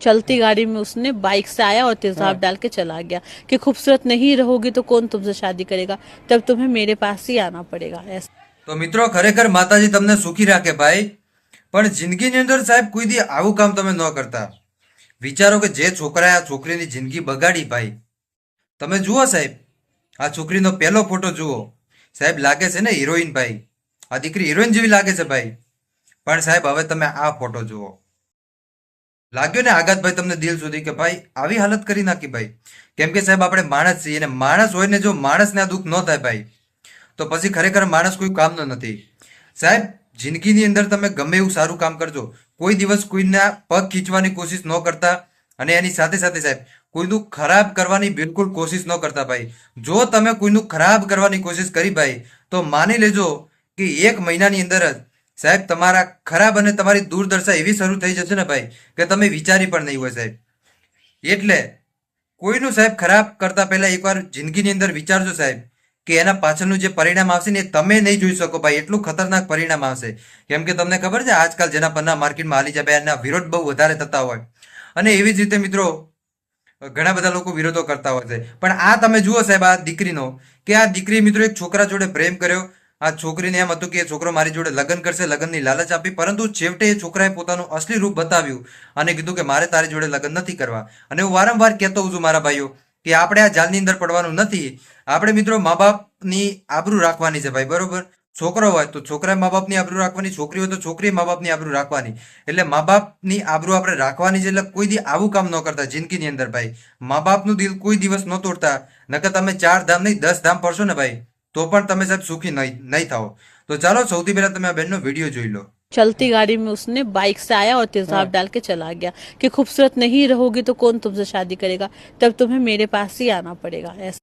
चलती गाड़ी में उसने बाइक से आया और तेजाब डाल के चला गया कि खूबसूरत नहीं रहोगी तो कौन तुमसे शादी करेगा तब तुम्हें मेरे पास ही आना पड़ेगा ऐसा તો મિત્રો ખરેખર માતાજી તમને સુખી રાખે ભાઈ પણ જિંદગીની અંદર સાહેબ કોઈ દી આવું કામ તમે ન કરતા વિચારો કે જે છોકરાએ આ છોકરીની જિંદગી બગાડી ભાઈ તમે જુઓ સાહેબ આ છોકરીનો પહેલો ફોટો જુઓ સાહેબ લાગે છે ને હિરોઈન ભાઈ આ દીકરી હિરોઈન જેવી લાગે છે ભાઈ પણ સાહેબ હવે તમે આ ફોટો જુઓ લાગ્યો ને આઘાતભાઈ તમને દિલ સુધી કે ભાઈ આવી હાલત કરી નાખી ભાઈ. કેમ કે સાહેબ આપણે માણસ છીએ અને માણસ હોય ને જો માણસને આ દુઃખ ન થાય ભાઈ, તો પછી ખરેખર માણસ કોઈ કામનો નથી. સાહેબ, જિંદગીની અંદર તમે ગમે એવું સારું કામ કરજો. કોઈ દિવસ કોઈના પગ ખીંચવાની કોશિશ ન કરતા અને એની સાથે સાથે સાહેબ, કોઈનું ખરાબ કરવાની બિલકુલ કોશિશ ન કરતા ભાઈ. જો તમે કોઈનું ખરાબ કરવાની કોશિશ કરી ભાઈ, તો માની લેજો કે એક મહિનાની અંદર જ સાહેબ, તમારા ખરાબ અને તમારી દુર્દશા એવી શરૂ થઈ જશે ને ભાઈ, કે તમે વિચારી પણ નહીં હોય સાહેબ. એટલે કોઈનું સાહેબ ખરાબ કરતા પહેલા એકવાર જિંદગીની અંદર વિચારજો સાહેબ, કે એના પાછળનું જે પરિણામ આવશે ને એ તમે નહીં જોઈ શકો ભાઈ, એટલું ખતરનાક પરિણામ આવશે. કેમ કે તમને ખબર છે, આજકાલ જેના પરના માર્કેટમાં હાલી જાય એના વિરોધ બહુ વધારે થતા હોય. અને એવી જ રીતે મિત્રો, ઘણા બધા લોકો વિરોધો કરતા હોય છે. પણ આ તમે જુઓ સાહેબ, આ દીકરીનો, કે આ દીકરી મિત્રો એક છોકરા જોડે પ્રેમ કર્યો આ છોકરીને એમ હતું કે એ છોકરો મારી જોડે લગ્ન કરશે, લગ્નની લાલચ આપી, પરંતુ છેવટે એ છોકરાએ પોતાનું અસલી રૂપ બતાવ્યું અને કીધું કે મારે તારી જોડે લગ્ન નથી કરવા. અને હું વારંવાર કહેતો હોઉં છું મારા ભાઈઓ કે આપણે આ જાલની અંદર પડવાનું નથી. આપણે મિત્રો મા બાપની આબરૂ રાખવાની છે ભાઈ, બરોબર? છોકરો હોય તો છોકરાએ મા બાપની આબરૂ રાખવાની, છોકરી હોય તો છોકરીએ મા બાપની આબરૂ રાખવાની. એટલે મા બાપની આબરૂ આપણે રાખવાની છે એટલે કોઈ દી આવું કામ ન કરતા જિંદગીની અંદર ભાઈ. મા બાપનું દિલ કોઈ દિવસ ન તોડતા. નકર તમે ચાર ધામ નહીં, દસ ધામ પડશો ને ભાઈ. તો પણ તમે સાહેબ સુખી નહીં નહીં થાઓ તો ચાલો સૌથી પહેલા તમે આ બેનનો વિડીયો જોઈ લો चलती गाड़ी में उसने बाइक से आया और तेजाब डाल के चला गया कि खूबसूरत नहीं रहोगी तो कौन तुमसे शादी करेगा तब तुम्हें मेरे पास ही आना पड़ेगा ऐसा